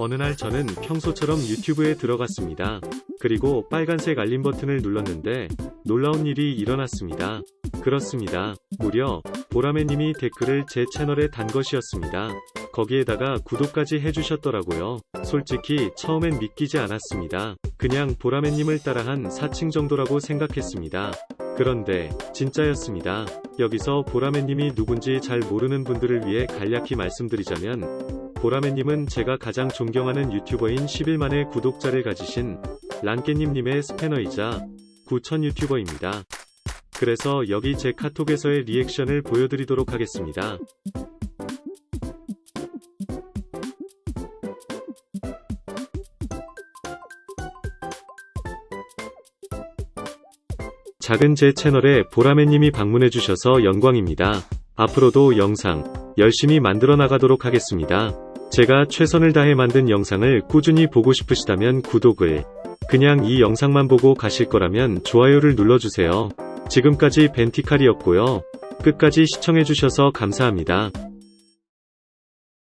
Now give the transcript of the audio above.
어느 날 저는 평소처럼 유튜브에 들어갔습니다. 그리고 빨간색 알림 버튼을 눌렀는데 놀라운 일이 일어났습니다. 그렇습니다. 무려 보라매님이 댓글을 제 채널에 단 것이었습니다. 거기에다가 구독까지 해주셨더라고요. 솔직히 처음엔 믿기지 않았습니다. 그냥 보라매님을 따라한 사칭 정도라고 생각했습니다. 그런데 진짜였습니다. 여기서 보라매님이 누군지 잘 모르는 분들을 위해 간략히 말씀드리자면 보라매님은 제가 가장 존경하는 유튜버인 10일 만에 구독자를 가지신 란깨님님의 스패너이자 구천 유튜버입니다. 그래서 여기 제 카톡에서의 리액션을 보여드리도록 하겠습니다. 작은 제 채널에 보라매님이 방문해주셔서 영광입니다. 앞으로도 영상 열심히 만들어 나가도록 하겠습니다. 제가 최선을 다해 만든 영상을 꾸준히 보고 싶으시다면 구독을, 그냥 이 영상만 보고 가실 거라면 좋아요를 눌러주세요. 지금까지 벤티칼이었고요. 끝까지 시청해주셔서 감사합니다.